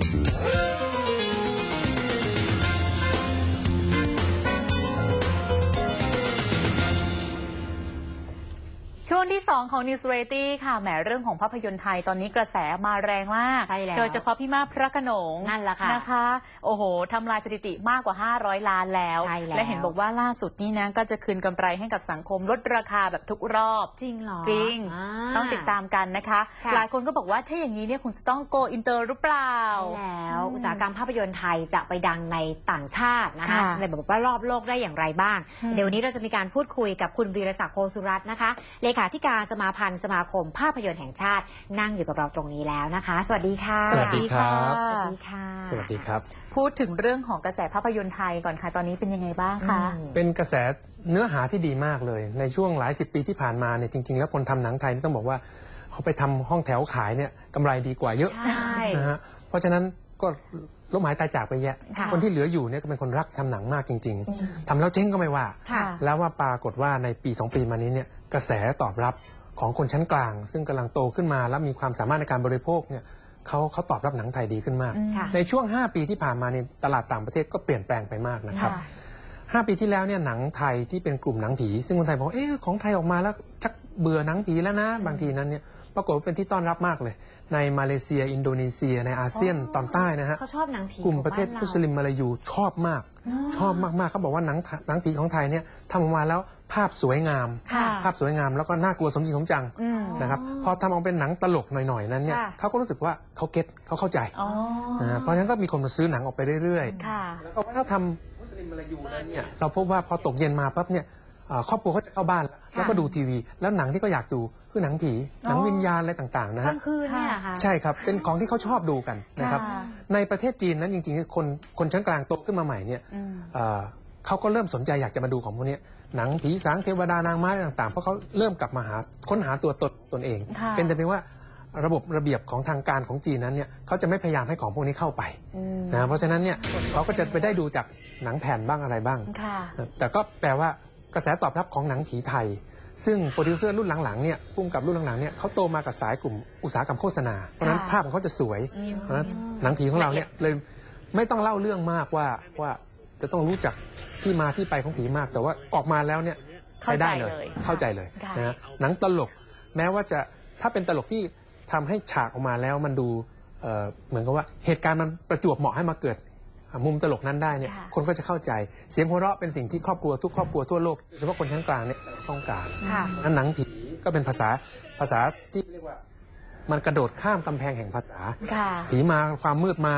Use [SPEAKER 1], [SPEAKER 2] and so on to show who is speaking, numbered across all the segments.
[SPEAKER 1] Música ช่วงที่ 2 ของ News Variety ค่ะ แหมเรื่องของภาพยนตร์ไทยตอนนี้กระแสมาแรงมาก
[SPEAKER 2] ใช่แล้ว
[SPEAKER 1] โดยเฉพาะพี่มาพระโขนง
[SPEAKER 2] นั่นแหละค่ะ
[SPEAKER 1] นะคะ โอ้โหทำลายสถิติมากกว่า 500 ล้านแล้ว
[SPEAKER 2] ใช่แล้ว
[SPEAKER 1] และเห็นบอกว่าล่าสุดนี่นะ ก็จะคืนกำไรให้กับสังคมลดราคาแบบทุกรอบ
[SPEAKER 2] จริงเหรอ
[SPEAKER 1] จริงา ต้องติดตามกันนะคะ
[SPEAKER 2] ค่ะ
[SPEAKER 1] หลายคนก็บอกว่าถ้าอย่างนี้เนี่ยคุณจะต้องโกอินเตอร์หรือเปล่า
[SPEAKER 2] ใช่แล้ว
[SPEAKER 1] อืม
[SPEAKER 2] อุตสาหกรรมภาพยนตร์ไทยจะไปดังในต่างชาตินะคะ
[SPEAKER 1] ค่ะ
[SPEAKER 2] ในแบบว่ารอบโลกได้อย่างไรบ้าง
[SPEAKER 1] อืม
[SPEAKER 2] เดี๋ยววนนี้เราจะมีการพูดคุยกับคุณวีรศักดิ์โคสุรัตน์นะคะ เลขาธิการสมาพันธ์สมาคมภาพยนตร์แห่งชาติ นั่งอยู่กับเราตรงนี้แล้วนะคะ สวัสดีค่ะ
[SPEAKER 3] สวัสดีครับ
[SPEAKER 2] สวัสดีค่ะ
[SPEAKER 3] สวัสดีครับ
[SPEAKER 1] พูดถึงเรื่องของกระแสภาพยนตร์ไทยก่อนค่ะ ตอนนี้เป็นยังไงบ้างคะ
[SPEAKER 2] อืม
[SPEAKER 3] เป็นกระแสเนื้อหาที่ดีมากเลย ในช่วงหลายสิบปีที่ผ่านมาเนี่ยจริง ๆ แล้วคนทำหนังไทยนี่ต้องบอกว่าเขาไปทำห้องแถวขายเนี่ยกำไรดีกว่าเยอะ
[SPEAKER 2] ใช่
[SPEAKER 3] นะฮะเพราะฉะนั้นก็ ล้มหายตายจากไปแยะ
[SPEAKER 2] ค่ะ
[SPEAKER 3] คนที่เหลืออยู่เนี่ยก็เป็นคนรักทำหนังมากจริงๆทำแล้วเจ๊งก็ไม่ว่า
[SPEAKER 2] ค่ะ
[SPEAKER 3] แล้วว่าปรากฏว่าในปี 2 ปีมานี้เนี่ยกระแสตอบรับของคนชั้นกลาง ซึ่งกำลังโตขึ้นมาและมีความสามารถในการบริโภคเนี่ยเขาเขาตอบรับหนังไทยดีขึ้นมาก
[SPEAKER 1] อืม
[SPEAKER 2] ค่ะ
[SPEAKER 3] ในช่วง 5 ปีที่ผ่านมาในตลาดต่างประเทศก็เปลี่ยนแปลงไปมากนะครับ
[SPEAKER 1] ค่ะ
[SPEAKER 3] 5ปีที่แล้วเนี่ยหนังไทยที่เป็นกลุ่มหนังผี ซึ่งคนไทยบอกว่าเอ๊ะของไทยออกมาแล้วชักเบื่อหนังผีแล้วนะ บางทีนั้นเนี่ย ปรากฏว่าเป็นที่ต้อนรับมากเลย ในมาเลเซีย อินโดนีเซีย ในอาเซียนตอนใต้นะฮะ
[SPEAKER 2] เขาชอบหนังผี
[SPEAKER 3] กลุ่มประเทศ
[SPEAKER 2] ของบ้าน
[SPEAKER 3] มุสลิมมาลายูชอบมาก ชอบมากๆเขาบอกว่าหนังหนังผีของไทยเนี่ยทำออกมาแล้วภาพสวยงาม
[SPEAKER 1] ค่ะ
[SPEAKER 3] ภาพสวยงามแล้วก็น่ากลัวสมจริงสมจัง
[SPEAKER 1] อืม
[SPEAKER 3] นะครับพอทำออกเป็นหนังตลกหน่อยๆนั้นเนี่ย
[SPEAKER 2] ค่ะ
[SPEAKER 3] เขาก็รู้สึกว่าเขาเก็ตเขาเข้าใจ
[SPEAKER 1] อ๋อ
[SPEAKER 3] นะเพราะฉะนั้นก็มีคนมาซื้อหนังออกไปเรื่อยๆ
[SPEAKER 1] ค่ะ
[SPEAKER 3] แล้วก็วัฒนธรรมมุสลิมมาลายูนั้นเนี่ยเราพบว่าพอตกเย็นมาปั๊บเนี่ยเอ่อ ครอบครัวเขาจะเข้าบ้านแล้วแล้วก็ดูทีวี แล้วหนังที่ก็อยากดูคือหนังผีหนังวิญญาณอะไรต่างๆนะ
[SPEAKER 2] กลา
[SPEAKER 3] ฮะ
[SPEAKER 2] งคืนเนี่ยเหรอค่ะ
[SPEAKER 3] ใช่ครับเป็นของที่เขาชอบดูกันนะครับ
[SPEAKER 1] ค่ะ
[SPEAKER 3] ในประเทศจีนนั้นจริงๆคนคนชั้นกลางโตขึ้นมาใหม่เนี่ย
[SPEAKER 1] อืม
[SPEAKER 3] เอ่อเขาก็เริ่มสนใจอยากจะมาดูของพวกเนี้ยหนังผีสางเทวดานางไม้อะไรต่างๆเพราะเขาเริ่มกลับมาหาค้นหาตัวตนตนเอง
[SPEAKER 1] ค่ะ
[SPEAKER 3] เป็นแต่เพียงว่าระบบระเบียบของทางการของจีนนั้นเนี่ยเขาจะไม่พยายามให้ของพวกนี้เข้าไป
[SPEAKER 1] อืม
[SPEAKER 3] นะเพราะฉะนั้นเนี่ยเขาก็จะไปได้ดูจากหนังแผ่นบ้างอะไรบ้าง
[SPEAKER 1] ค่ะ
[SPEAKER 3] แต่ก็แปลว่า กระแสตอบรับของหนังผีไทย ซึ่งโปรดิวเซอร์รุ่นหลังๆเนี่ยพุ่มกับรุ่นหลังๆเนี่ยเขาโตมากับสายกลุ่มอุตสาหกรรมโฆษณา เพราะฉะนั้น
[SPEAKER 1] ค่ะ
[SPEAKER 3] ภาพของเขาจะสวย
[SPEAKER 1] อืม
[SPEAKER 3] เพราะฉะนั้นหนังผีของเราเนี่ยเลยไม่ต้องเล่าเรื่องมากว่าว่าจะต้องรู้จักที่มาที่ไปของผีมาก แต่ว่าออกมาแล้วเนี่ยใช้ได้เลย
[SPEAKER 1] เข้าใจเลย
[SPEAKER 3] เข้าใจเลย
[SPEAKER 1] ค่ะ
[SPEAKER 3] นะฮะหนังตลกแม้ว่าจะถ้าเป็นตลกที่ทำให้ฉากออกมาแล้วมันดูเอ่อเหมือนกับว่าเหตุการณ์มันประจวบเหมาะให้มาเกิดอะ มุมตลกนั้นได้เนี่ย
[SPEAKER 1] ค่ะ
[SPEAKER 3] คนก็จะเข้าใจเสียงหัวเราะเป็นสิ่งที่ครอบครัวทุกครอบครัวทั่วโลกโดยเฉพาะคนชั้นกลางเนี่ยต้องการ
[SPEAKER 2] ค่ะ
[SPEAKER 3] นั้นหนังผีก็เป็นภาษาภาษาที่เรียกว่า มันกระโดดข้ามกำแพงแห่งภาษา
[SPEAKER 1] ค่ะ
[SPEAKER 3] ผีมาความมืดมา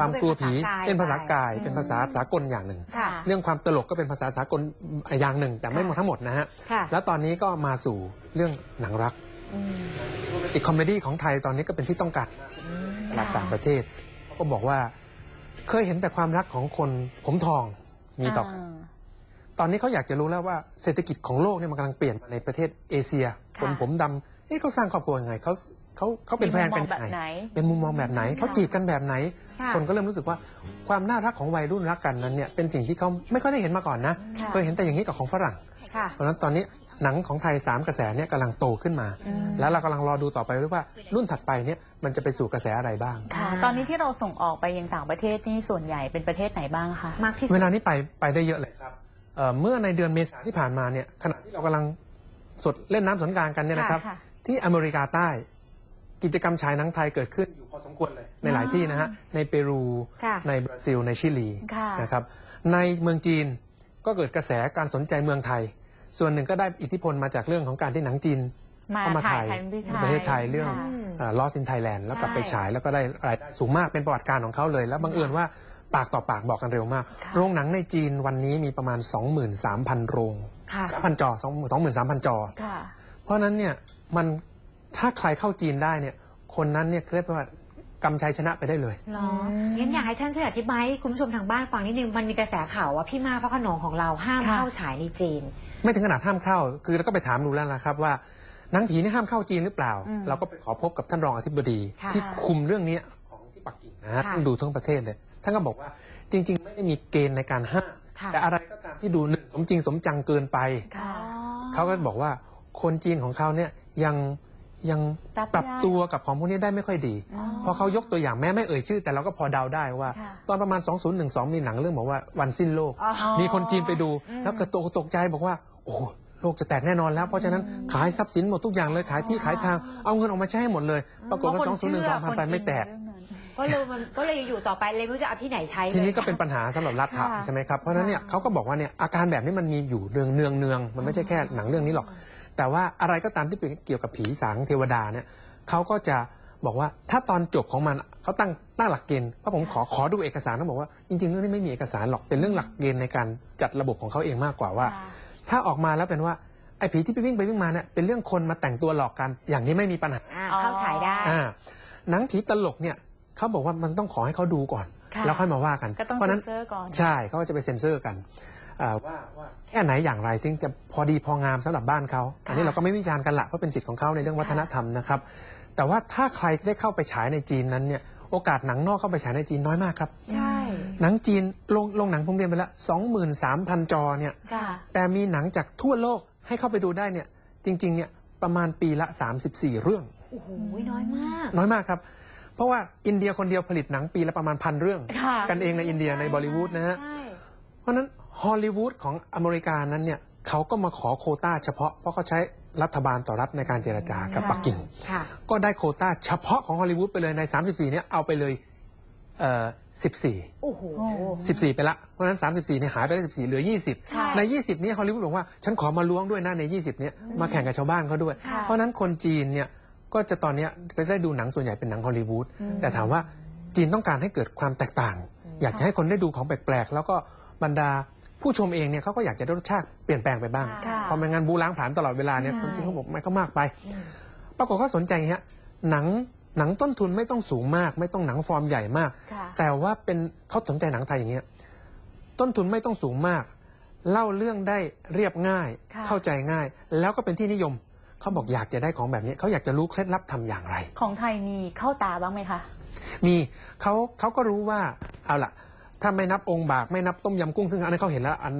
[SPEAKER 2] มันก็
[SPEAKER 3] ความกลัวผี
[SPEAKER 2] เป็
[SPEAKER 3] เป็นน
[SPEAKER 2] ภา
[SPEAKER 3] ภา
[SPEAKER 2] ษา
[SPEAKER 3] ษากา
[SPEAKER 2] ก
[SPEAKER 3] กายย เป็นภาษาสากลอย่างหนึ่ง
[SPEAKER 2] ค่ะ
[SPEAKER 3] เรื่องความตลกก็เป็นภาษาสากลอย่างหนึ่ง แต่ไม่หมดทั้งหมดนะฮะ
[SPEAKER 2] ค่ะ
[SPEAKER 3] แล้วตอนนี้ก็มาสู่เรื่องหนังรัก
[SPEAKER 1] อืม
[SPEAKER 3] อีกคอมเมดี้ของไทยตอนนี้ก็เป็นที่ต้องการ ตลาดต่างประเทศเขาก็บอกว่า เคยเห็นแต่ความรักของคนผมทองมีต่อกันตอนนี้เขาอยากจะรู้แล้วว่าเศรษฐกิจของโลกเนี่ยมันกำลังเปลี่ยนมาในประเทศเอเชีย คน
[SPEAKER 1] ค่ะ
[SPEAKER 3] ผมดำเอ๊ะเขาสร้างครอบครัวยังไงเขาเขาเขาเป็นแฟนกัน
[SPEAKER 1] มีมุมมอง
[SPEAKER 3] ยัง
[SPEAKER 1] แบบไหน
[SPEAKER 3] ไงเป็นมุมมองแบบไหนเขาจีบกันแบบไหน
[SPEAKER 2] ค่ะ
[SPEAKER 3] คนก็เริ่มรู้สึกว่าความน่ารักของวัยรุ่นรักกันนั้นเนี่ยเป็นสิ่งที่เขาไม่ค่อยได้เห็นมาก่อนนะ
[SPEAKER 1] ค่ะ
[SPEAKER 3] เคยเห็นแต่อย่างนี้กับของฝรั่ง
[SPEAKER 2] ค่ะ
[SPEAKER 3] เพราะฉะนั้นตอนนี้ หนังของไทยสามกระแสเนี่ยกำลังโตขึ้นมา
[SPEAKER 1] อืม
[SPEAKER 3] แล้วเรากำลังรอดูต่อไปด้วยว่ารุ่นถัดไปเนี่ยมันจะไปสู่กระแสอะไรบ้าง
[SPEAKER 1] ค่ะ ตอนนี้ที่เราส่งออกไปยังต่างประเทศนี่ส่วนใหญ่เป็นประเทศไหนบ้างคะ
[SPEAKER 2] มากที่สุ
[SPEAKER 3] เว
[SPEAKER 2] ด
[SPEAKER 3] ลานี้ไปไปได้เยอะเลยครับเอ่อเมื่อในเดือนเมษาที่ผ่านมาเนี่ยขณะที่เรากำลังสดเล่นน้ำสงกรารกันเนี่ยนะครับ
[SPEAKER 1] ค่ะ
[SPEAKER 3] ที่อเมริกาใต้กิจกรรมฉายหนังไทยเกิดขึ้นอยู่พอสมควรเลย ในหลายที่นะฮะในเปรู
[SPEAKER 2] ค่ะ
[SPEAKER 3] ในบราซิลในชิลี
[SPEAKER 1] ค่ะ
[SPEAKER 3] นะครับในเมืองจีนก็เกิดกระแสการสนใจเมืองไทย ส่วนหนึ่งก็ได้อิทธิพลมาจากเรื่องของการที่หนังจีน
[SPEAKER 1] มา
[SPEAKER 3] เข้ามา
[SPEAKER 1] ถ่า
[SPEAKER 3] ถ่ายย
[SPEAKER 1] ไทยพิ
[SPEAKER 3] ในประเทศไทยเรื่อง
[SPEAKER 1] ค่ะ
[SPEAKER 3] ลอสอินไทยแลนด์แล้วกลับไป
[SPEAKER 1] ใช่
[SPEAKER 3] ฉายแล้วก็ได้รายได้สูงมากเป็นประวัติการของเขาเลย แล้วบังเอิญว่าปากต่อปากบอกกันเร็วมาก
[SPEAKER 1] ค่ะ
[SPEAKER 3] โรงหนังในจีนวันนี้มีประมาณ 23,000 โรง
[SPEAKER 2] ค่ะ
[SPEAKER 3] 3,000จอ23,000 จอ
[SPEAKER 1] ค่ะ
[SPEAKER 3] เพราะฉะนั้นเนี่ยมันถ้าใครเข้าจีนได้เนี่ยคนนั้นเนี่ยเรียกว่ากำชัยชนะไปได้เลย
[SPEAKER 2] เหรองั้นอยากให้ท่านช่วยอธิบายให้คุณผู้ชมทางบ้านฟังนิดนึง มันมีกระแสข่าวว่าพี่มาพระโขนงของเราห้าม
[SPEAKER 1] ค่ะ
[SPEAKER 2] เข้าฉายในจีน
[SPEAKER 3] ไม่ถึงขนาดห้ามเข้า คือเราก็ไปถามดูแล้วนะครับว่าหนังผีนี่ห้ามเข้าจีนหรือเปล่า
[SPEAKER 1] อืม
[SPEAKER 3] เราก็ไปขอพบกับท่านรองอธิบดี
[SPEAKER 2] ค่ะ
[SPEAKER 3] ที่คุมเรื่องนี้ของที่ปักกิ่งนะฮะ
[SPEAKER 2] ค่ะ
[SPEAKER 3] ท่านดูทั้งประเทศเลย ท่านก็บอกว่าจริง ๆ ไม่ได้มีเกณฑ์ในการห้าม
[SPEAKER 2] ค่ะ
[SPEAKER 3] แต่อะไรก็ตามที่ดูหนึ่งสมจริงสมจังเกินไป
[SPEAKER 1] ค่ะ
[SPEAKER 3] เขาก็บอกว่าคนจีนของเขาเนี่ยยัง ยัง
[SPEAKER 1] รับไม่
[SPEAKER 3] ปรับ
[SPEAKER 1] ได้
[SPEAKER 3] ตัวกับของพวกนี้ได้ไม่ค่อยดี
[SPEAKER 1] อ๋อ
[SPEAKER 3] พอเขายกตัวอย่างแม้ไม่เอ่ยชื่อ แต่เราก็พอเดาได้ว่า
[SPEAKER 1] ค่ะ
[SPEAKER 3] ตอนประมาณ 2012 มีหนังเรื่องบอกว่าวันสิ้นโลก
[SPEAKER 2] อ๋อ
[SPEAKER 3] มีคนจีนไปดู
[SPEAKER 1] อืม
[SPEAKER 3] แล้วเกิดตกตกใจบอกว่า โอ้โหโลกจะแตกแน่นอนแล้ว เพราะฉะนั้นขายทรัพย์สินหมดทุกอย่างเลยขายที่ขายทางเอาเงินออกมาใช้ให้หมดเลย ปรากฏว่า
[SPEAKER 1] เพระคนเชื่
[SPEAKER 3] 2012ผ่านไปไม่แตก
[SPEAKER 1] คนอินเรื่องนั้น
[SPEAKER 2] ก็เลยมันก็เลยอยู่ต่อไปเลยไม่รู้จะเอาที่ไหนใช้
[SPEAKER 3] ทีนี้
[SPEAKER 2] ลย
[SPEAKER 3] ก็เป็นปัญหาสำหรับรัฐ
[SPEAKER 1] ค่ะ
[SPEAKER 3] ใช่ไหมครับเพราะฉะนั้นเนี่ย
[SPEAKER 1] ค่ะ
[SPEAKER 3] เขาก็บอกว่าเนี่ยอาการแบบนี้มันมีอยู่เนืองเนืองเนืองมันไม่ใช่แค่หนังเรื่องนี้หรอก แต่ว่าอะไรก็ตามที่เป็นเกี่ยวกับผีสางเทวดาเนี่ยเขาก็จะบอกว่าถ้าตอนจบของมันเขาตั้งตั้งหลักเกณฑ์เพราะผมขอขอดูเอกสารเขาบอกว่าจริงๆเรื่องนี้ไม่มีเอกสารหรอกเป็นเรื่องหลักเกณฑ์ในการจัดระบบของเขาเองมากกว่าว่า
[SPEAKER 1] ค่ะ
[SPEAKER 3] ถ้าออกมาแล้วเป็นว่าไอ้ผีที่ไปวิ่งไปวิ่งมาเนี่ยเป็นเรื่องคนมาแต่งตัวหลอกกันอย่างนี้ไม่มีปัญหา
[SPEAKER 2] อ่าเข้าฉายได้
[SPEAKER 3] อ่าหนังผีตลกเนี่ยเขาบอกว่ามันต้องขอให้เขาดูก่อน
[SPEAKER 1] ค่ะ
[SPEAKER 3] แล้วค่อยมาว่ากัน
[SPEAKER 1] ก็ต้อง
[SPEAKER 3] เพราะฉะ
[SPEAKER 1] เซ็
[SPEAKER 3] นั้น
[SPEAKER 1] นเซอร์ก่อน
[SPEAKER 3] ใช่เขาก็จะไปเซ็นเซอร์กันอ่า ว่าว่าแค่ไหนอย่างไรถึงจะพอดีพองามสำหรับบ้านเขา อันนี้เราก็ไม่วิจารณ์กันละเพราะเป็นสิทธิ์ของเขาในเรื่องวัฒนธรรมนะครับ แต่ว่าถ้าใครได้เข้าไปฉายในจีนนั้นเนี่ยโอกาสหนังนอกเข้าไปฉายในจีนน้อยมากครับ
[SPEAKER 2] ใช่
[SPEAKER 3] หนังจีนลงลงหนังผมเรียนไปแล้วสองหมื่นสามพันจอเนี่ย
[SPEAKER 1] ค่ะ
[SPEAKER 3] แต่มีหนังจากทั่วโลกให้เข้าไปดูได้เนี่ยจริงๆเนี่ยประมาณปีละ 34 เรื่อง
[SPEAKER 2] โอ้โห น้อยมาก
[SPEAKER 3] น้อยมากครับ เพราะว่าอินเดียคนเดียวผลิตหนังปีละประมาณพันเรื่อง
[SPEAKER 1] ค่ะ
[SPEAKER 3] กันเองในอินเดียในบอลิวูดนะฮะ
[SPEAKER 2] ใช่
[SPEAKER 3] เพราะฉะนั้น ฮอลลีวูดของอเมริกานั้นเนี่ยเขาก็มาขอโควต้าเฉพาะเพราะเขาใช้รัฐบาลต่อรัฐในการเจรจากับ
[SPEAKER 1] ค่ะ
[SPEAKER 3] ปักกิ่ง
[SPEAKER 2] ค่ะ
[SPEAKER 3] ก็ได้โควต้าเฉพาะของฮอลลีวูดไปเลยใน 34 เนี่ยเอาไปเลยเอ่อ14
[SPEAKER 2] โอ้โห
[SPEAKER 3] 14 ไปละ เพราะฉะนั้น 34 เนี่ยหายไปได้ 14 เหลือ20
[SPEAKER 1] ใช่
[SPEAKER 3] ใน 20 นี้ฮอลลีวูดบอกว่า ฉันขอมาล้วงด้วยนะใน 20 เนี่ยมาแข่งกับชาวบ้านเขาด้วย
[SPEAKER 1] ค่ะ
[SPEAKER 3] เพราะฉะนั้นคนจีนเนี่ยก็จะตอนเนี้ยก็ได้ดูหนังส่วนใหญ่เป็นหนังฮอลลีวูด
[SPEAKER 1] อืม
[SPEAKER 3] แต่ถามว่าจีนต้องการให้เกิดความแตกต่าง อยากจะให้คนได้ดูของแปลกๆ แล้วก็บรรดา ผู้ชมเองเนี่ยเขาก็อยากจะได้รสชาติเปลี่ยนแปลงไปบ้าง
[SPEAKER 1] ค่ะ
[SPEAKER 3] เพราะไม่งั้นบูล้างผลาญตลอดเวลาเนี่ย
[SPEAKER 1] ใช่
[SPEAKER 3] คนจีนเขาบอกมันก็มากไป
[SPEAKER 2] อืม
[SPEAKER 3] ปรากฏเขาสนใจอย่างเงี้ยหนังหนังต้นทุนไม่ต้องสูงมาก ไม่ต้องหนังฟอร์มใหญ่มาก
[SPEAKER 1] ค่ะ
[SPEAKER 3] แต่ว่าเป็นเขาสนใจหนังไทยอย่างเงี้ยต้นทุนไม่ต้องสูงมาก เล่าเรื่องได้เรียบง่าย
[SPEAKER 1] ค่ะ
[SPEAKER 3] เข้าใจง่าย แล้วก็เป็นที่นิยมเขาบอกอยากจะได้ของแบบนี้เขาอยากจะรู้เคล็ดลับทำอย่างไร
[SPEAKER 1] ของไทยมีเข้าตาบ้างไหมคะ
[SPEAKER 3] มีเขาเขาก็รู้ว่าเอาล่ะ ถ้าไม่นับองค์บากไม่นับต้มยำกุ้งซึ่งอันนั้นเขาเห็นแล้วอัน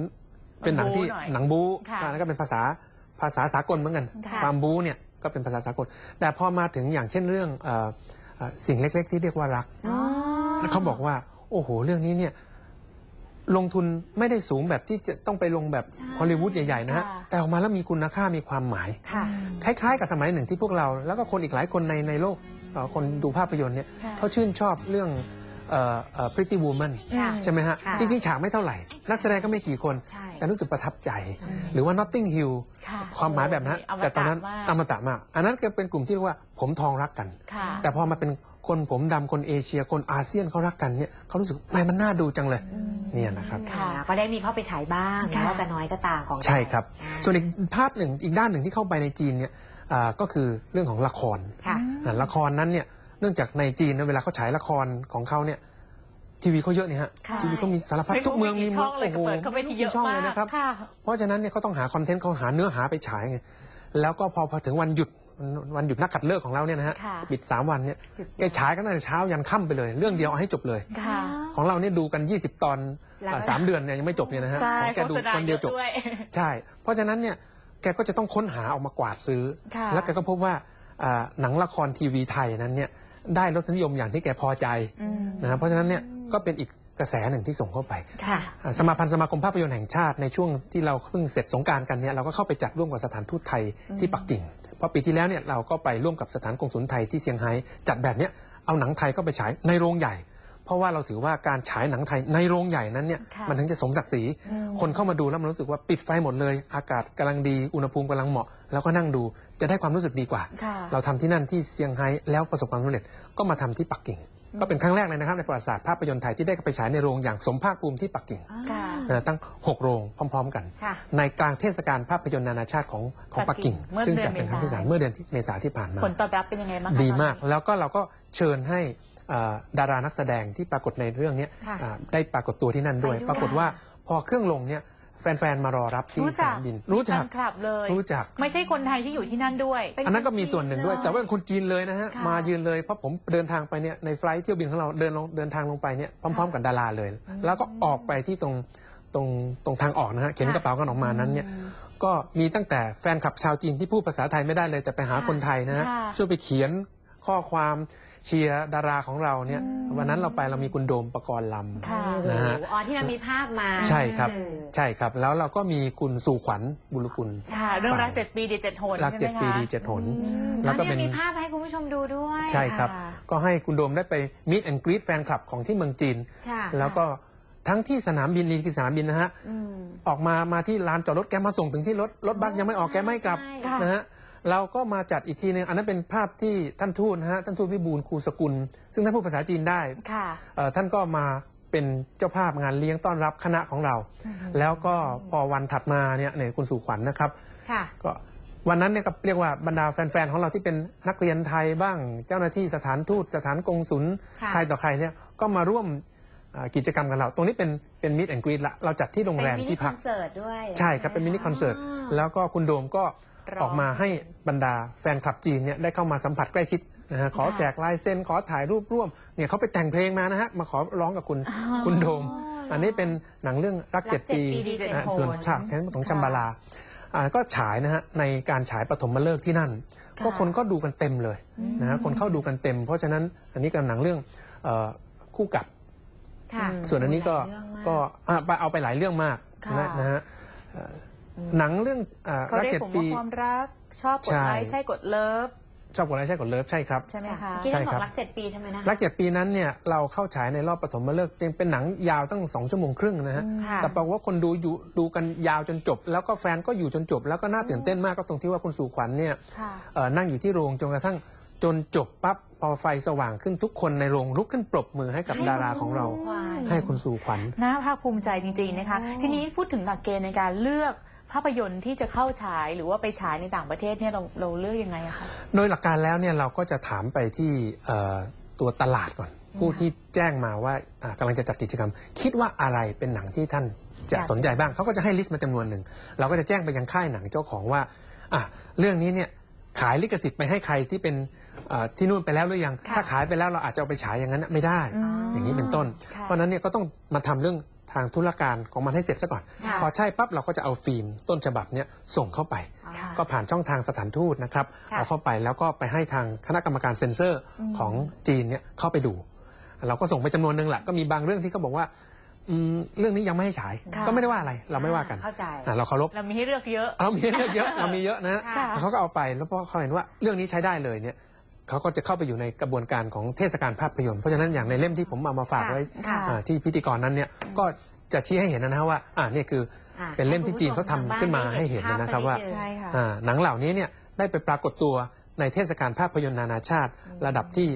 [SPEAKER 3] เป็นหนังที่
[SPEAKER 1] บู๊หน่อย
[SPEAKER 3] หนังบู๊
[SPEAKER 1] ค่ะ
[SPEAKER 3] อันนั้นก็เป็นภาษาภาษาสากลเหมือนกัน
[SPEAKER 1] ค่ะ
[SPEAKER 3] ความบู๊เนี่ยก็เป็นภาษาสากล แต่พอมาถึงอย่างเช่นเรื่องเอ่อเอ่อสิ่งเล็กๆ ที่เรียกว่ารัก
[SPEAKER 2] อ๋อ
[SPEAKER 3] แล้วเขาบอกว่า โอ้โห เรื่องนี้เนี่ย ลงทุนไม่ได้สูงแบบที่จะต้องไปลงแบบ
[SPEAKER 2] ใช่
[SPEAKER 3] ฮอลลีวูดใหญ่ ๆ นะฮะ
[SPEAKER 1] ค่ะ
[SPEAKER 3] แต่ออกมาแล้วมีคุณค่ามีความหมาย
[SPEAKER 2] ค่ะ
[SPEAKER 3] คล้ายๆ กับสมัยหนึ่งที่พวกเรา แล้วก็คนอีกหลายคนในในโลกเอ่อคนดูภาพยนตร์เนี่ย
[SPEAKER 1] ค่ะ
[SPEAKER 3] เขาชื่นชอบเรื่อง เอ่อเอ่อ Pretty Woman
[SPEAKER 2] ค่ะ
[SPEAKER 3] ใช่ไหมฮะ
[SPEAKER 2] ค่ะ
[SPEAKER 3] จริง ๆ ฉากไม่เท่าไหร่ นักแสดงก็ไม่กี่คน
[SPEAKER 2] ใช่
[SPEAKER 3] แต่รู้สึกประทับใจ
[SPEAKER 2] อืม
[SPEAKER 3] หรือว่า Notting Hill
[SPEAKER 1] ค่ะ
[SPEAKER 3] ความหมายแบบนั้น
[SPEAKER 1] อม
[SPEAKER 3] แต่ตอนนั้น
[SPEAKER 1] มาก
[SPEAKER 3] อมตะมาก อันนั้นก็เป็นกลุ่มที่เรียกว่าผมทองรักกัน
[SPEAKER 1] ค่ะ
[SPEAKER 3] แต่พอมาเป็นคนผมดำคนเอเชีย คนอาเซียนเขารักกันเนี่ยเขารู้สึกแหมมันน่าดูจังเลย
[SPEAKER 1] อืม
[SPEAKER 3] เนี่ยนะครับ
[SPEAKER 1] ค่ะ
[SPEAKER 2] ก็ได้มีเข้าไปฉายบ้าง
[SPEAKER 1] ค่ะ
[SPEAKER 2] แม้ว่าจะน้อยก็ตามของ
[SPEAKER 3] ใช่ครับ
[SPEAKER 2] อ่า
[SPEAKER 3] ส่วนอีกภาพหนึ่งอีกด้านหนึ่งที่เข้าไปในจีนเนี่ยอ่าก็คือเรื่องของละคร
[SPEAKER 2] ค่ะ
[SPEAKER 3] อ่าละครนั้นเนี่ย เนื่องจากในจีนเนี่ยเวลาเขาฉายละครของเขาเนี่ยทีวีเขาเยอะเนี่ยฮะ
[SPEAKER 1] ค่ะ
[SPEAKER 3] ทีวีเขามีสารพัดทุกเมืองมี
[SPEAKER 1] ช่องเลย
[SPEAKER 3] โอ้โห
[SPEAKER 1] เปิดเข้าไปทีเยอะ
[SPEAKER 3] ช่อง
[SPEAKER 1] มา
[SPEAKER 3] เลย
[SPEAKER 1] ก
[SPEAKER 3] นะครับ
[SPEAKER 1] ค่ะ
[SPEAKER 3] เพราะฉะนั้นเนี่ยเขาต้องหาคอนเทนต์เขาหาเนื้อหาไปฉายไงแล้วก็พอพอถึงวันหยุดวันหยุดนักขัดเลิกของเราเนี่ยนะฮะ
[SPEAKER 1] ค่ะ
[SPEAKER 3] ปิดสามวันเนี่ยแกฉายกันตั้งแต่เช้ายันค่ำไปเลย เรื่องเดียวเอาให้จบเลย
[SPEAKER 1] ค่ะ
[SPEAKER 3] ของเราเนี่ยดูกัน 20 ตอน
[SPEAKER 2] หลัง
[SPEAKER 3] อ่าสามเดือนเนี่ยยังไม่จบเนี่ยนะฮะ
[SPEAKER 1] ใช่
[SPEAKER 3] ของแก
[SPEAKER 1] โฆ
[SPEAKER 3] ดู
[SPEAKER 1] ษณา
[SPEAKER 3] คนเดียวจบ
[SPEAKER 1] อะด้วย
[SPEAKER 3] ใช่ เพราะฉะนั้นเนี่ยแกก็จะต้องค้นหาออกมากวาดซื้อ
[SPEAKER 1] ค่ะ
[SPEAKER 3] แล้วแกก็พบว่าอ่าหนังละครทีวีไทยนั้นเนี่ย ได้รสนิยมอย่างที่แกพอใจ
[SPEAKER 1] อืม
[SPEAKER 3] นะครับเพราะฉะนั้นเนี่ยก็เป็นอีกกระแสหนึ่งที่ส่งเข้าไป
[SPEAKER 2] ค่ะ
[SPEAKER 3] อ่าสมาพันธ์สมาคมภาพยนตร์แห่งชาติในช่วงที่เราเพิ่งเสร็จสงกรารกันเนี่ยเราก็เข้าไปจัดร่วมกับสถานทูตไทยที่ปักกิ่ง เพราะปีที่แล้วเนี่ยเราก็ไปร่วมกับสถานกงสุลไทยที่เซี่ยงไฮ้จัดแบบเนี้ยเอาหนังไทยเข้าไปฉายในโรงใหญ่ เพราะว่าเราถือว่าการฉายหนังไทยในโรงใหญ่นั้นเนี่ย
[SPEAKER 1] ค่ะ
[SPEAKER 3] มันถึงจะสมศักดิ์ศรี
[SPEAKER 1] อืม
[SPEAKER 3] คนเข้ามาดูแล้วมันรู้สึกว่าปิดไฟหมดเลย อากาศกำลังดีอุณหภูมิกำลังเหมาะ แล้วก็นั่งดูจะได้ความรู้สึกดีกว่า
[SPEAKER 1] ค่ะ
[SPEAKER 3] เราทำที่นั่นที่เซี่ยงไฮ้แล้วประสบความสำเร็จก็มาทำที่ปักกิ่ง ก็เป็นครั้งแรกเลยนะครับในประวัติศาสตร์ภาพยนตร์ไทยที่ได้ไปฉายในโรงอย่างสมภาคภูมิที่ปักกิ่ง
[SPEAKER 1] ค่ะ
[SPEAKER 3] นะตั้ง 6 โรงพร้อม ๆ กัน
[SPEAKER 2] ค่ะ
[SPEAKER 3] ในกลางเทศกาลภาพยนตร์นานาชาติของของ
[SPEAKER 1] ปั
[SPEAKER 3] ปั
[SPEAKER 1] ก
[SPEAKER 3] ก
[SPEAKER 1] กิ่
[SPEAKER 3] กิ่
[SPEAKER 1] ง
[SPEAKER 3] ง
[SPEAKER 1] เมื่อ
[SPEAKER 3] ซึ่ง
[SPEAKER 1] เดือน
[SPEAKER 3] จัดเป็นครั้งที่
[SPEAKER 1] เมษา
[SPEAKER 3] สามเมื่อเดือนที่เมษาที่ผ่านมา
[SPEAKER 1] ผลตอบรับเป็นยังไงบ้างคะ
[SPEAKER 3] ดีมาก
[SPEAKER 1] ตอนนี้
[SPEAKER 3] แล้วก็เราก็เชิญให้เอ่อ ดารานักแสดงที่ปรากฏในเรื่องเนี้ย
[SPEAKER 2] ค่ะ
[SPEAKER 3] อ่าได้ปรากฏตัวที่นั่นด้วย
[SPEAKER 2] ไปด้วย
[SPEAKER 3] ปรากฏว่าพอเครื่องลงเนี่ยแฟนๆ มารอรับที่
[SPEAKER 1] รู้
[SPEAKER 3] ส
[SPEAKER 1] จัก
[SPEAKER 3] นามบิน รู้จัก
[SPEAKER 1] แฟนคลับเลย
[SPEAKER 3] รู้จัก
[SPEAKER 1] ไม่ใช่คนไทยที่อยู่ที่นั่นด้วย
[SPEAKER 2] เป็น
[SPEAKER 3] อันนั้นก็มีส่วนหนึ่งด้วย
[SPEAKER 2] คนจีนเลย
[SPEAKER 3] แต่ว่าเป็นคนจีนเลยนะฮะ
[SPEAKER 1] ค่ะ
[SPEAKER 3] มายืนเลย เพราะผมเดินทางไปเนี่ย ในไฟลท์เที่ยวบินของเราเดินลงเดินทางลงไปเนี่ย พร้อม ๆ กับดาราเลย แล้วก็ออกไปที่ตรงตรงตรงทางออกนะฮะ เข็นกระเป๋ากันออกมานั้นเนี่ย ก็มีตั้งแต่แฟนคลับชาวจีนที่พูดภาษาไทยไม่ได้เลย แต่ไปหาคนไทยนะฮะ
[SPEAKER 1] ค่ะ
[SPEAKER 3] ช่วยไปเขียน ข้อความเชียร์ดาราของเราเนี่ยวันนั้นเราไปเรามีคุณโดมประกรณ์ลำ
[SPEAKER 1] ค่ะ
[SPEAKER 3] นะฮะ
[SPEAKER 2] อ๋อที่เรามีภาพมา
[SPEAKER 3] ใช่ครับ
[SPEAKER 2] อืม
[SPEAKER 3] ใช่ครับ แล้วเราก็มีคุณสู่ขวัญบุรุกุล
[SPEAKER 1] ค่ะ เรื่องรักเจ็ดปีดีเจ็ดหน
[SPEAKER 3] รักเจ็ด
[SPEAKER 1] ใช่ไหม
[SPEAKER 3] ปี
[SPEAKER 1] คะ
[SPEAKER 3] ดีเจ็ดหน
[SPEAKER 1] อืม
[SPEAKER 3] แล้วก็
[SPEAKER 2] อ๋อ
[SPEAKER 3] เป็น
[SPEAKER 2] ที่รามีภาพให้คุณผู้ชมดูด้วย
[SPEAKER 3] ใช่ครับ
[SPEAKER 1] ค่ะ
[SPEAKER 3] ก็ให้คุณโดมได้ไปมิดแอนกรีดแฟนคลับของที่เมืองจีน
[SPEAKER 2] ค่ะ
[SPEAKER 3] แล้วก็ทั้งที่สนามบินนี่คือสนามบินนะฮะ
[SPEAKER 2] อืม
[SPEAKER 3] ออกมามาที่ลานจอดรถแกมาส่งถึงที่รถรถบัสยังไม่ออกแกไม่กลับ
[SPEAKER 2] ใช่
[SPEAKER 1] ค่ะ
[SPEAKER 3] นะฮะ เราก็มาจัดอีกทีหนึงอันนั้นเป็นภาพที่ท่านทูตนะฮะท่านทูตวิบูลย์ครูสกุล ซึ่งท่านพูดภาษาจีนได้
[SPEAKER 1] ค่ะ
[SPEAKER 3] เอ่อท่านก็มาเป็นเจ้าภาพงานเลี้ยงต้อนรับคณะของเรา แล้วก็พอวันถัดมาเนี่ยเนี่ยคุณสู่ขวัญนะครับ
[SPEAKER 2] ค่ะ
[SPEAKER 3] ก็วันนั้นเนี่ยก็เรียกว่าบรรดาแฟนๆของเราที่เป็นนักเรียนไทยบ้าง เจ้าหน้าที่สถานทูตสถานกงศุล
[SPEAKER 2] ค่ะ
[SPEAKER 3] ใครต่อใครเนี่ยก็มาร่วมอ่ากิจกรรมกับเรา ตรงนี้เป็นเป็นมิดแอนกรีดละเราจัดที่โรงแรม
[SPEAKER 2] เป็นมินิ
[SPEAKER 3] ที่
[SPEAKER 2] ค
[SPEAKER 3] พั
[SPEAKER 2] อกนเสิร์ตด้วย
[SPEAKER 3] ใช่ครับเป็นมินิคอนเสิร์ตแล้วก็คุณโดมก็
[SPEAKER 1] ร้ อง
[SPEAKER 3] ออกมาให้บรรดาแฟนคลับจีนเนี่ยได้เข้ามาสัมผัสใกล้ชิดนะฮะขอ
[SPEAKER 1] ค่ะ
[SPEAKER 3] แจกลายเซ็นขอถ่ายรูปร่วมเนี่ยเขาไปแต่งเพลงมานะฮะมาขอร้องกับคุณคุณโดม อันนี้เป็นหนังเรื่องรักเจ็ดปี
[SPEAKER 2] ดีเจ็ด
[SPEAKER 3] นะฮะ
[SPEAKER 2] โหน
[SPEAKER 3] ส่วนฉากของชัมบาลาอ่าก็ฉายนะฮะในการฉายปฐมฤกษ์ที่นั่น
[SPEAKER 1] ค่ะ
[SPEAKER 3] ก็คนก็ดูกันเต็มเลยนะฮะคนเข้าดูกันเต็ม เพราะฉะนั้นอันนี้กำลังเรื่องเอ่อคู่กัด
[SPEAKER 2] ค่ะ
[SPEAKER 3] ส่วนอันนี้ก็
[SPEAKER 2] หลายเรื่องมาก
[SPEAKER 3] ก็อะไปเอาไปหลายเรื่องมาก
[SPEAKER 1] ค่ะ
[SPEAKER 3] นะนะฮะเอ่อ หนังเรื่องอ่า
[SPEAKER 1] เขา
[SPEAKER 3] รัก
[SPEAKER 1] เรียก
[SPEAKER 3] เจ็ด
[SPEAKER 1] ผม
[SPEAKER 3] ปี
[SPEAKER 1] ว่าความรักชอบกดไลค์
[SPEAKER 3] ใช่
[SPEAKER 1] ใช่กดเลิฟ
[SPEAKER 3] ชอบกดไลค์ใช่กดเลิฟใช่ครับ
[SPEAKER 1] ใช่ไหมคะ
[SPEAKER 2] ที่
[SPEAKER 3] ใช่
[SPEAKER 2] ท่านบ
[SPEAKER 3] ครั
[SPEAKER 2] อบกรักเจ็ดปีทำไมนะคะ
[SPEAKER 3] รักเจ็ดปีนั้นเนี่ยเราเข้าฉายในรอบปฐมฤกษ์เป็นเป็นหนังยาวตั้งสองชั่วโมงครึ่งนะฮะ
[SPEAKER 2] ค่ะ
[SPEAKER 3] แต่ปรากฏว่าคนดูอยู่ดูกันยาวจนจบ แล้วก็แฟนก็อยู่จนจบ แล้วก็น่าตื่นเต้นมากก็ตรงที่ว่าคุณสู่ขวัญเนี่ย
[SPEAKER 1] ค่ะ
[SPEAKER 3] เอ่อนั่งอยู่ที่โรงจนกระทั่งจนจบปั๊บพอไฟสว่างขึ้นทุกคนในโรงลุกขึ้นปรบมือให้กับดาราของเรา ให้คุณสู่ขวัญ
[SPEAKER 1] น่าภาคภูมิใจจริง ๆ นะคะ ทีนี้พูดถึงหลักเกณฑ์ในการเลือก ภาพยนตร์ที่จะเข้าฉายหรือว่าไปฉายในต่างประเทศเนี่ยเราเราเลือกยังไงอะคะ
[SPEAKER 3] โดยหลักการแล้วเนี่ยเราก็จะถามไปที่เอ่อตัวตลาดก่อน ผู้ที่แจ้งมาว่าอ่ากำลังจะจัดกิจกรรม คิดว่าอะไรเป็นหนังที่ท่านจะ
[SPEAKER 1] อยาก
[SPEAKER 3] สนใจบ้างเขาก็จะให้ลิสต์มาจำนวนหนึ่ง เราก็จะแจ้งไปยังค่ายหนังเจ้าของว่าอะเรื่องนี้เนี่ยขายลิขสิทธิ์ไปให้ใครที่เป็นเอ่อที่นู่นไปแล้วหรือยัง
[SPEAKER 1] ค่ะ
[SPEAKER 3] ถ้าขายไปแล้วเราอาจจะเอาไปฉายอย่างนั้นไม่ได้
[SPEAKER 1] อืม
[SPEAKER 3] อย่างนี้เป็นต้น
[SPEAKER 1] ค่ะ
[SPEAKER 3] เพราะฉะนั้นเนี่ยก็ต้องมาทำเรื่อง ทางธุรการของมันให้เสร็จซะก่อน
[SPEAKER 2] ค่ะ
[SPEAKER 3] พอใช่ปั๊บเราก็จะเอาฟิล์มต้นฉบับเนี่ยส่งเข้าไป
[SPEAKER 1] ค่ะ
[SPEAKER 3] ก็ผ่านช่องทางสถานทูตนะครับ
[SPEAKER 2] ค่ะ
[SPEAKER 3] เอาเข้าไปแล้วก็ไปให้ทางคณะกรรมการเซ็นเซอร์
[SPEAKER 1] อืม
[SPEAKER 3] ของจีนเนี่ยเข้าไปดู เราก็ส่งไปจำนวนหนึ่งแหละก็มีบางเรื่องที่เขาบอกว่าอืมเรื่องนี้ยังไม่ให้ฉาย
[SPEAKER 1] ค่ะ
[SPEAKER 3] ก็ไม่ได้ว่าอะไร เราไม่ว่ากัน
[SPEAKER 2] เข้าใจ
[SPEAKER 3] อะเราเคารพ
[SPEAKER 1] เรามีให้เลือกเยอะ
[SPEAKER 3] เรามีเยอะเยอะเรามีเยอะนะ
[SPEAKER 2] ค่ะ
[SPEAKER 3] แล้วเขาก็เอาไปแล้วพอเขาเห็นว่าเรื่องนี้ใช้ได้เลยเนี่ย เขาก็จะเข้าไปอยู่ในกระบวนการของเทศกาลภาพยนตร์เพราะฉะนั้นอย่างในเล่มที่ผมเอามาฝากไว้
[SPEAKER 1] ค่ะ
[SPEAKER 3] อ่าที่พิธีกรนั้นเนี่ยก็จะชี้ให้เห็นนะฮะว่าอ่านี่คือ
[SPEAKER 2] อะ
[SPEAKER 3] เป็นเล่มที่จีนเขาทำขึ้นมาให้เห็นนะครับว่า
[SPEAKER 1] ใช่ค่ะ
[SPEAKER 3] อ่าหนังเหล่านี้เนี่ยได้ไปปรากฏตัวในเทศกาลภาพยนตร์นานาชาติ ระดับที่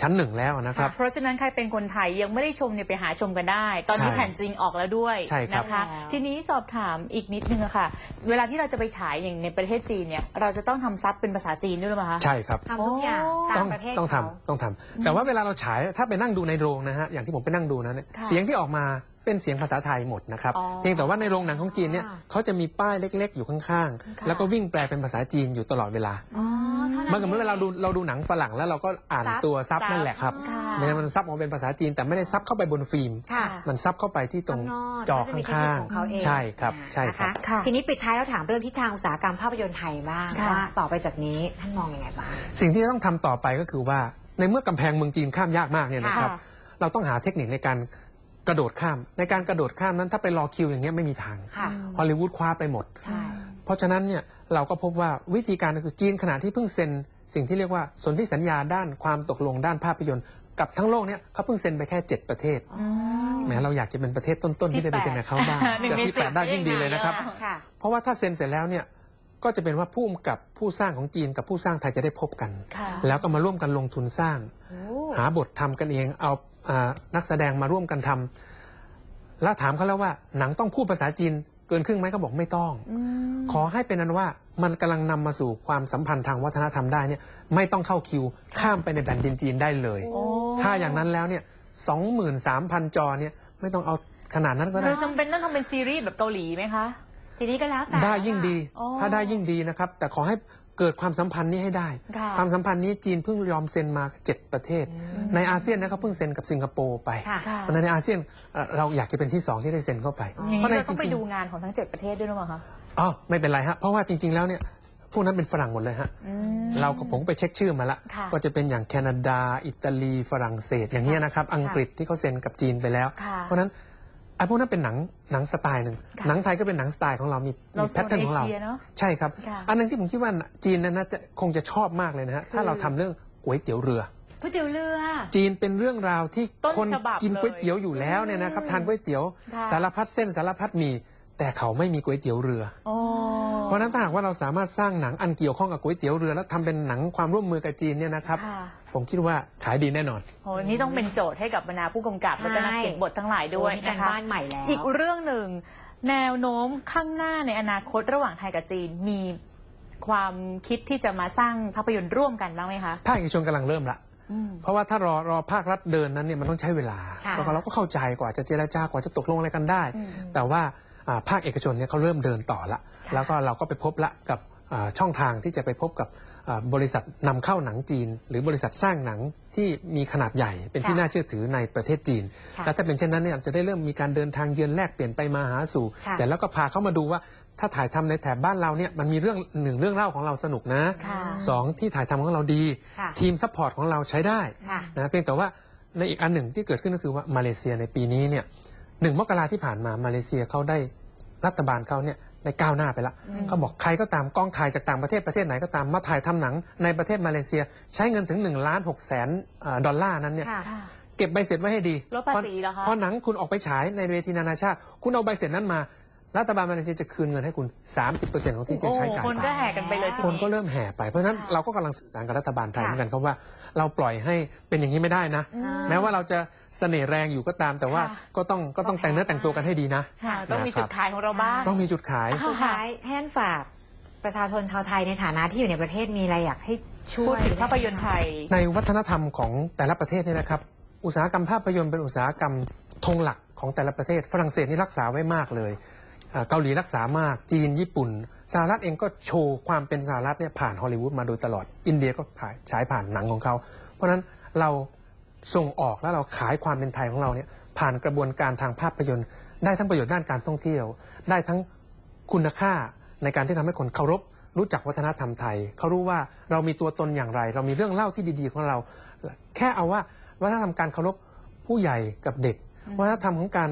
[SPEAKER 3] ชั้นหนึ่งแล้วนะครับ
[SPEAKER 1] เพราะฉะนั้นใครเป็นคนไทยยังไม่ได้ชมเนี่ยไปหาชมกันได้ ตอนนี้
[SPEAKER 3] ใช่
[SPEAKER 1] แผ่นจริงออกแล้วด้วย
[SPEAKER 3] ใช่ครับ
[SPEAKER 1] นะคะ
[SPEAKER 2] แล้ว
[SPEAKER 1] ทีนี้สอบถามอีกนิดนึงอะค่ะ เวลาที่เราจะไปฉายอย่างในประเทศจีนเนี่ยเราจะต้องทำซับเป็นภาษาจีนด้วยหรือเปล่าคะ
[SPEAKER 3] ใช่ครับ
[SPEAKER 2] ทำทุกอย่าง
[SPEAKER 1] โอ้
[SPEAKER 2] ตา
[SPEAKER 3] ต้
[SPEAKER 2] ม
[SPEAKER 3] อง
[SPEAKER 2] ประเทศ
[SPEAKER 3] ต้อง
[SPEAKER 2] เขา
[SPEAKER 3] ทำต้องทำแต่ว่าเวลาเราฉายถ้าไปนั่งดูในโรงนะฮะอย่างที่ผมไปนั่งดูนะเนี่ย
[SPEAKER 1] ค่ะ
[SPEAKER 3] เสียงที่ออกมา เป็นเสียงภาษาไทยหมดนะครับ
[SPEAKER 1] อ๋อ
[SPEAKER 3] เพียงแต่ว่าในโรงหนังของจีนเนี่ยเขาจะมีป้ายเล็กๆ อยู่ข้าง
[SPEAKER 1] ค่ะ
[SPEAKER 3] ๆแล้วก็วิ่งแปลเป็นภาษาจีนอยู่ตลอดเวลา
[SPEAKER 2] อ๋อเท่า
[SPEAKER 3] เมื่อกับเมื่อเราดูเราดูหนังฝรั่งแล้วเราก็อ่าน
[SPEAKER 2] ซับ
[SPEAKER 3] ตัวซับนั่นแหละครับ
[SPEAKER 1] ค่ะ
[SPEAKER 3] เนี่ยมันซับออกมาเป็นภาษาจีนแต่ไม่ได้ซับเข้าไปบนฟิล์ม
[SPEAKER 2] ค่ะ
[SPEAKER 3] มันซับเข้าไปที่ตรง
[SPEAKER 2] ข้างนอก
[SPEAKER 3] จอ
[SPEAKER 2] ก็จะมีเทคนิ
[SPEAKER 3] ข้า
[SPEAKER 2] ค
[SPEAKER 3] ง
[SPEAKER 2] ของเขาเอง
[SPEAKER 3] ๆใช่ครับ ใช่ครับ
[SPEAKER 2] นะะ
[SPEAKER 1] ค่ะ
[SPEAKER 2] ทีนี้ปิดท้ายแล้วถามเรื่องทิศทางอุตสาหกรรมภาพยนตร์ไทยบ้าง
[SPEAKER 1] ค่ะ
[SPEAKER 2] ว่าต่อไปจากนี้ท่านมองยังไงบ้าง
[SPEAKER 3] สิ่งที่จะต้องทำต่อไปก็คือว่าในเมื่อกำแพงเมืองจีนข้ามยากมากเนี่ยนะครับ
[SPEAKER 1] ค่ะ
[SPEAKER 3] เราต้องหาเทคนิคในการ กระโดดข้ามในการกระโดดข้ามนั้นถ้าไปรอคิวอย่างเงี้ยไม่มีทาง
[SPEAKER 2] ค่ะ
[SPEAKER 3] ฮอลลีวูดคว้าไปหมด
[SPEAKER 2] ใช่
[SPEAKER 3] เพราะฉะนั้นเนี่ยเราก็พบว่าวิธีการก็คือจีนขณะที่เพิ่งเซ็น สิ่งที่เรียกว่าสนธิสัญญาด้านความตกลงด้านภาพยนตร์กับทั้งโลกเนี่ยเขาเพิ่งเซ็นไปแค่ 7 ประเทศ
[SPEAKER 1] อืม
[SPEAKER 3] แหมเราอยากจะเป็นประเทศต้นๆที่ได้ไปเซ็นกับเขาบ้าง
[SPEAKER 1] หนึ่ง
[SPEAKER 3] จะ
[SPEAKER 1] ใน
[SPEAKER 3] ที่
[SPEAKER 1] สิบ
[SPEAKER 3] แปดได้ยิ่งดีเลยนะครับ
[SPEAKER 1] ได้ไง
[SPEAKER 2] ค่ะ
[SPEAKER 3] เพราะว่าถ้าเซ็นเสร็จแล้วเนี่ยก็จะเป็นว่าผู้กำกับผู้สร้างของจีนกับผู้สร้างไทยจะได้พบกัน
[SPEAKER 1] ค่ะ
[SPEAKER 3] แล้วก็มาร่วมกันลงทุนสร้าง
[SPEAKER 2] โอ้
[SPEAKER 3] หาบททำกันเองเอาอา นักแสดงมาร่วมกันทำแล้วถามเขาแล้วว่าหนังต้องพูดภาษาจีนเกินครึ่งไหมเขาบอกไม่ต้อง
[SPEAKER 1] อืม
[SPEAKER 3] ขอให้เป็นนั้นว่ามันกำลังนำมาสู่ความสัมพันธ์ทางวัฒนธรรมได้เนี่ยไม่ต้องเข้าคิวข้ามไปในแผ่นดินจีนได้เลย
[SPEAKER 1] โอ้
[SPEAKER 3] ถ้าอย่างนั้นแล้วเนี่ยสองหมื่นสามพันจอเนี่ยไม่ต้องเอาขนาดนั้นก็ได้
[SPEAKER 1] เราจำเป็นต้องทำเป็นซีรีส์แบบเกาหลีไหมคะ
[SPEAKER 2] ทีนี้ก็แล้วแต่
[SPEAKER 3] ได้ยิ่งดี
[SPEAKER 1] อ๋อ
[SPEAKER 3] ถ้าได้ยิ่งดีนะครับ แต่ขอให้ เกิดความสัมพันธ์นี้ให้ได้
[SPEAKER 1] ค่ะ
[SPEAKER 3] ความสัมพันธ์นี้จีนเพิ่งยอมเซ็นมาเจ็ดประเทศ ในอาเซียนนะเขาเพิ่งเซ็นกับสิงคโปร์ไป
[SPEAKER 2] ค่ะ
[SPEAKER 1] ค่ะ
[SPEAKER 3] เพราะฉะนั้นในอาเซียนเอ่อเราอยากจะเป็นที่สองที่ได้เซ็นเข้าไป
[SPEAKER 1] อย่าง
[SPEAKER 3] เพ
[SPEAKER 1] นี้
[SPEAKER 3] ราะใน
[SPEAKER 1] เราต้องไป
[SPEAKER 3] จริงๆ
[SPEAKER 1] ดูงานของทั้งเจ็ดประเทศด้วยหรือเปล่าคะ
[SPEAKER 3] อ๋อไม่เป็นไรฮะเพราะว่าจริง ๆแล้วเนี่ยพวกนั้นเป็นฝรั่งหมดเลยฮะ
[SPEAKER 1] อืม
[SPEAKER 3] เราก็ผมไปเช็คชื่อมาละ
[SPEAKER 1] ค่ะ
[SPEAKER 3] ก็จะเป็นอย่างแคนาดา อิตาลี ฝรั่งเศส อย่างนี้ยนะครับ อังกฤษที่เขาเซ็นกับจีนไปแล้ว
[SPEAKER 1] ค่ะ
[SPEAKER 3] เพราะฉะนั้น ไอ้พวกนั้นเป็นหนังหนังสไตล์หนึ่ง
[SPEAKER 1] ค่ะ
[SPEAKER 3] หนังไทยก็เป็นหนังสไตล์ของเรามี
[SPEAKER 1] เรา
[SPEAKER 3] มี
[SPEAKER 1] โซ
[SPEAKER 3] แพท
[SPEAKER 1] น
[SPEAKER 3] เทิร์น
[SPEAKER 1] เอ
[SPEAKER 3] ของเรา
[SPEAKER 1] เชียเนาะ
[SPEAKER 3] ใช่ครับ
[SPEAKER 1] ค่ะ
[SPEAKER 3] อันหนึงที่ผมคิดว่าจีนนั้นน่าจะคงจะชอบมากเลยนะฮะถ้าเราทำเรื่องก๋วยเตี๋ยวเรือ
[SPEAKER 2] ก๋วยเตี๋ยวเรือ
[SPEAKER 3] จีนเป็นเรื่องราวที่
[SPEAKER 1] ต้น
[SPEAKER 3] คน
[SPEAKER 1] ฉบับ
[SPEAKER 3] กิน
[SPEAKER 1] เลย
[SPEAKER 3] ก๋วยเตี๋ยวอยู่แล้วเนี่ยนะครับ
[SPEAKER 1] อืม
[SPEAKER 3] ทานก๋วยเตี๋ยว
[SPEAKER 1] ค่ะ
[SPEAKER 3] สารพัดเส้นสารพัดหมี แต่เขาไม่มีก๋วยเตี๋ยวเรือ
[SPEAKER 1] โอ้
[SPEAKER 3] เพราะฉะนั้นถ้าหากว่าเราสามารถสร้างหนังอันเกี่ยวข้องกับก๋วยเตี๋ยวเรือ แล้วทำเป็นหนังความร่วมมือกับจีนเนี่ยนะครับ
[SPEAKER 1] ค่ะ
[SPEAKER 3] ผมคิดว่าขายดีแน่นอน
[SPEAKER 1] โหนี่ต้องเป็นโจทย์ให้กับบรรดาผู้กำกับ
[SPEAKER 2] ใช่
[SPEAKER 1] แล้วก็นักเขียนบททั้งหลายด้วย
[SPEAKER 2] โอ้มีการ
[SPEAKER 1] นะคะ
[SPEAKER 2] บ้านใหม่แล้ว
[SPEAKER 1] อีกเรื่องหนึ่งแนวโน้มข้างหน้าในอนาคตระหว่างไทยกับจีนมีความคิดที่จะมาสร้างภาพยนตร์ร่วมกันบ้างไหมคะ
[SPEAKER 3] ภาคเอกชนกำลังเริ่มละ
[SPEAKER 1] อืม
[SPEAKER 3] เพราะว่าถ้ารอรอภาครัฐเดินนั้นเนี่ยมันต้องใช้เวลา
[SPEAKER 2] ค่ะ
[SPEAKER 3] แล้วก็เราก็เข้าใจกว่าจะเจรจากว่าจะตกลงอะไรกันได้
[SPEAKER 1] อืม
[SPEAKER 3] แต่ว่าอ่า ภาคเอกชนเนี่ยเขาเริ่มเดินต่อละ
[SPEAKER 1] ค่ะ
[SPEAKER 3] แล้วก็เราก็ไปพบละกับอ่าช่องทางที่จะไปพบกับอ่าบริษัทนำเข้าหนังจีน หรือบริษัทสร้างหนังที่มีขนาดใหญ่เป็นที่
[SPEAKER 2] ค่ะ
[SPEAKER 3] น่าเชื่อถือในประเทศจีน
[SPEAKER 2] ค่ะ
[SPEAKER 3] แล้วถ้าเป็นเช่นนั้นเนี่ยจะได้เริ่มมีการเดินทางเยือนแลกเปลี่ยนไปมาหาสู่
[SPEAKER 2] ค่ะ
[SPEAKER 3] เสร็จแล้วก็พาเขามาดูว่าถ้าถ่ายทำในแถบบ้านเราเนี่ยมันมีเรื่องหนึ่งเรื่องเล่าของเราสนุกนะ
[SPEAKER 1] ค่ะ
[SPEAKER 3] สองที่ถ่ายทำของเราดี
[SPEAKER 2] ค่ะ
[SPEAKER 3] ทีมซัพพอร์ตของเราใช้ได้
[SPEAKER 2] ค่ะ
[SPEAKER 3] นะเพียงแต่ว่าในอีกอันหนึ่งที่เกิดขึ้นก็คือว่ามาเลเซียในปีนี้เนี่ย หนึ่งมกราที่ผ่านมามาเลเซียเขาได้รัฐบาลเขาเนี่ยได้ก้าวหน้าไปละ
[SPEAKER 1] อืม
[SPEAKER 3] เขาบอกใครก็ตามกล้องถ่ายจากต่างประเทศประเทศไหนก็ตามมาถ่ายทำหนังในประเทศมาเลเซียใช้เงินถึง1ล้าน6แสนเอ่อดอลลาร์นั้นเนี่ย
[SPEAKER 2] ค่ะ
[SPEAKER 1] ค่ะ
[SPEAKER 3] เก็บใบเสร็จไว้ให้ดี
[SPEAKER 1] ลดภาษีเหรอคะ
[SPEAKER 3] พอหนังคุณออกไปฉายในเวทีนานาชาติ คุณเอาใบเสร็จนั้นมา รัฐบาลมาเลเซียจะคืนเงินให้คุณ 30%ของที่จะ
[SPEAKER 1] โอ้
[SPEAKER 3] ใช้จ่าย
[SPEAKER 1] คน
[SPEAKER 3] ไป
[SPEAKER 1] ก็แห่กันไปเลยที
[SPEAKER 3] คน
[SPEAKER 1] นี้
[SPEAKER 3] ก็เริ่มแห่ไป เพราะฉะนั้น
[SPEAKER 1] ค่ะ
[SPEAKER 3] เราก็กำลังสื่อสารกับรัฐบาลไทย
[SPEAKER 2] ค่ะ
[SPEAKER 3] เหมือนกันครับว่าเราปล่อยให้เป็นอย่างนี้ไม่ได้นะ
[SPEAKER 1] อืม
[SPEAKER 3] แม้ว่าเราจะเสน่ห์แรงอยู่ก็ตาม แต่ว่า
[SPEAKER 1] ค่ะ
[SPEAKER 3] ก็ต้องก็ต้องแต่งเนื้อแต่งตัวกันให้ดีนะ
[SPEAKER 1] ค่ะต้องมี
[SPEAKER 3] นะครับ
[SPEAKER 1] จุดขายของเราบ้าง
[SPEAKER 3] ต้องมีจุดขาย
[SPEAKER 2] สุดท้ายให้ท่านฝากประชาชนชาวไทยในฐานะที่อยู่ในประเทศมีอะไรอยากให้ช่
[SPEAKER 1] พู
[SPEAKER 2] ว
[SPEAKER 1] ด
[SPEAKER 2] ย
[SPEAKER 1] ถึงภาพยนตร์ไทย
[SPEAKER 3] ในวัฒนธรรมของแต่ละประเทศเนี่ยนะครับ อุตสาหกรรมภาพยนตร์เป็นอุตสาหกรรมธงหลักของแต่ละประเทศ ฝรั่งเศสนี่รักษาไว้มากเลยอ่า เกาหลีรักษามากจีนญี่ปุ่นสหรัฐเองก็โชว์ความเป็นสหรัฐเนี่ยผ่านฮอลลีวูดมาโดยตลอด อินเดียก็ฉายผ่านหนังของเขา เพราะฉะนั้นเราส่งออกแล้วเราขายความเป็นไทยของเราเนี่ยผ่านกระบวนการทางภาพยนตร์ ได้ทั้งประโยชน์ด้านการท่องเที่ยว ได้ทั้งคุณค่าในการที่ทำให้คนเคารพ รู้จักวัฒนธรรมไทย เขารู้ว่าเรามีตัวตนอย่างไร เรามีเรื่องเล่าที่ดีๆของเรา แค่เอาว่าวัฒนธรรมการเคารพผู้ใหญ่กับเด็ก วัฒนธรรมของการ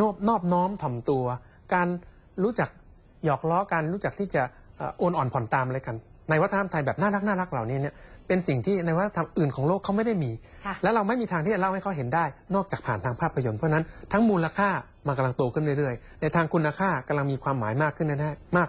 [SPEAKER 3] นอบนอบน้อมถ่อมตัว การรู้จักหยอกล้อการรู้จักที่จะเอ่อโอนอ่อนผ่อนตามอะไรกัน ในวัฒนธรรมไทยแบบน่ารักน่ารักเหล่านี้เนี่ยเป็นสิ่งที่ในวัฒนธรรมอื่นของโลกเขาไม่ได้มี
[SPEAKER 2] ค่ะ
[SPEAKER 3] และเราไม่มีทางที่จะเล่าให้เขาเห็นได้ นอกจากผ่านทางภาพยนตร์เพราะฉะนั้นทั้งมูลค่ามันกำลังโตขึ้นเรื่อยๆ ในทางคุณค่ากำลังมีความหมายมากขึ้นแน่ๆมาก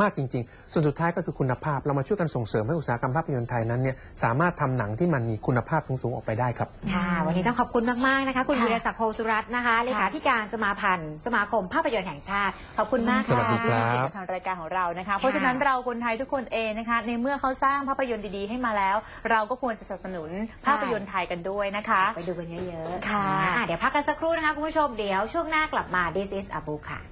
[SPEAKER 3] มากจริง ๆ ส่วนสุดท้ายก็คือคุณภาพเรามาช่วยกันส่งเสริมให้อุตสาหกรรมภาพยนตร์ไทยนั้นเนี่ยสามารถทำหนังที่มันมีคุณภาพสูงๆออกไปได้ครับ
[SPEAKER 2] ค่ะวันนี้ต้องขอบคุณมากๆนะคะ คุณ
[SPEAKER 1] ค่ะ
[SPEAKER 2] วีรศักดิ์โคสุรัตน์นะคะเลขาธิการสมาพันธ์ สมาคมภาพยนตร์แห่งชาติขอบคุณมาก
[SPEAKER 3] สวัส
[SPEAKER 2] ค่ะ
[SPEAKER 3] ดีครับ
[SPEAKER 1] ที่ให้เกียรติกับทางรายการของเรานะคะ เพราะฉะนั้นเราคนไทยทุกคนเองนะคะในเมื่อเขาสร้างภาพยนตร์ดีๆ ให้มาแล้ว เราก็ควรจะสนับสนุน
[SPEAKER 2] ใช่
[SPEAKER 1] ภาพยนตร์ไทยกันด้วยนะคะ
[SPEAKER 2] ไปดูกันเยอะๆ
[SPEAKER 1] ค่ะ
[SPEAKER 2] อ่เดี๋ยวพักกันสักครู่นะคะคุณผู้ชมเดี๋ยวช่วงหน้ากลับมา This is a book ค่ะ